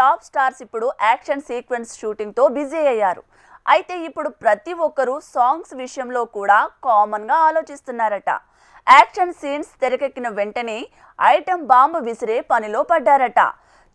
Top stars ఇప్పుడు action sequence షూటింగ్తో busy అయ్యారు. అయితే ఇప్పుడు ప్రతి ఒక్కరూ సాంగ్స్ విషయంలో కూడా కామన్గా ఆలోచిస్తున్నారట. యాక్షన్ సీన్స్ తెరకెక్కిన వెంటనే ఐటెం బాంబు విసిరే పనిలో పడ్డారట.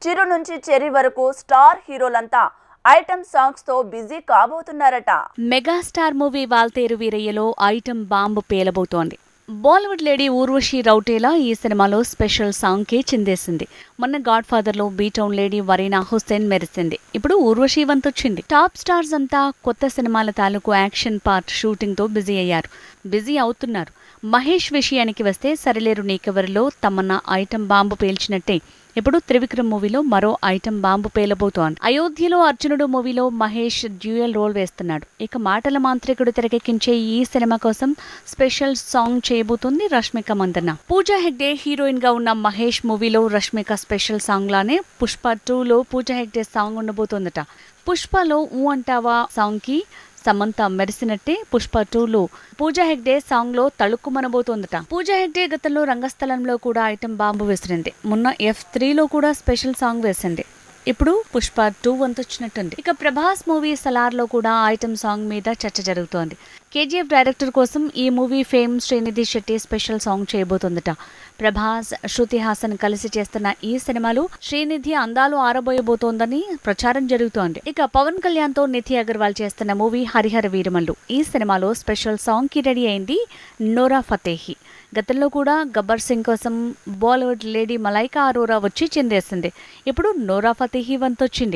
చిరు నుంచి చెరి వరకు స్టార్ హీరోలంతా ఐటెం సాంగ్స్తో బిజీ కాబోతున్నారట. మెగాస్టార్ మూవీ వాల్తేరు వీరయ్యలో ఐటమ్ బాంబు పేలబోతోంది. బాలీవుడ్ లేడీ ఊర్వశి రౌటేలా ఈ సినిమాలో స్పెషల్ సాంగ్కి చిందేసింది. మొన్న god ఫాదర్లో B town lady Warina Hussain మెరిసింది. ఇప్పుడు ఊర్వశి వంతొచ్చింది. టాప్ స్టార్స్ అంతా కొత్త సినిమాల తాలూకు యాక్షన్ పార్ట్ షూటింగ్తో బిజీ అయ్యారు. బిజీ అవుతున్నారు. మహేష్ విషయానికి వస్తే సరిలేరు నీకెవరిలో తమన్నా ఐటమ్ బాంబు పేల్చినట్టే. ఇప్పుడు త్రివిక్రమ్ మూవీలో మరో ఐటమ్ బాంబు పేలబోతోంది. అయోధ్యలో అర్జునుడు మూవీలో మహేష్ డ్యూయల్ రోల్ వేస్తున్నాడు. ఇక మాటల మాంత్రికుడు తెరకెక్కించే ఈ సినిమా కోసం స్పెషల్ సాంగ్ చేయబోతుంది రష్మిక మందన్న పూజా హెగ్డే హీరోయిన్గా ఉన్న మహేష్ మూవీలో రష్మిక స్పెషల్ సాంగ్ లానే పుష్ప టూలో పూజా హెగ్డే సాంగ్ ఉండబోతోందట. పుష్పలో ఊ అంటావా సాంగ్కి సమంత మెరిసినట్టే పుష్ప టూలో. పూజా హెగ్డే సాంగ్లో తళుక్కుమనబోతోందట. పూజా హెగ్డే గతంలో రంగస్థలంలో కూడా ఐటెం బాంబు వేసింది. మొన్న ఎఫ్ త్రీలో కూడా స్పెషల్ సాంగ్ వేసింది. ఇప్పుడు పుష్ప టూ వంతొచ్చినట్టుంది. ఇక ప్రభాస్ మూవీ సలార్లో కూడా ఐటెం సాంగ్ మీద చర్చ జరుగుతోంది. కేజీఎఫ్ డైరెక్టర్ కోసం ఈ movie fame Srinidhi Shetty special song చేయబోతోందట. Prabhas Shruti Haasan కలిసి చేస్తున్న ఈ సినిమాలో శ్రీనిధి అందాలు ఆరబోయబోతోందని ప్రచారం జరుగుతోంది. ఇక పవన్ కళ్యాణ్తో నిధి అగర్వాల్ చేస్తున్న మూవీ హరిహర వీరమల్లు. ఈ సినిమాలో స్పెషల్ సాంగ్కి రెడీ అయింది నోరా ఫతేహి. గతంలో కూడా గబ్బర్ సింగ్ కోసం బాలీవుడ్ లేడీ మలైకా అరోరా వచ్చి చెందేసింది. ఇప్పుడు నోరా ఫతేహి వంతొచ్చింది.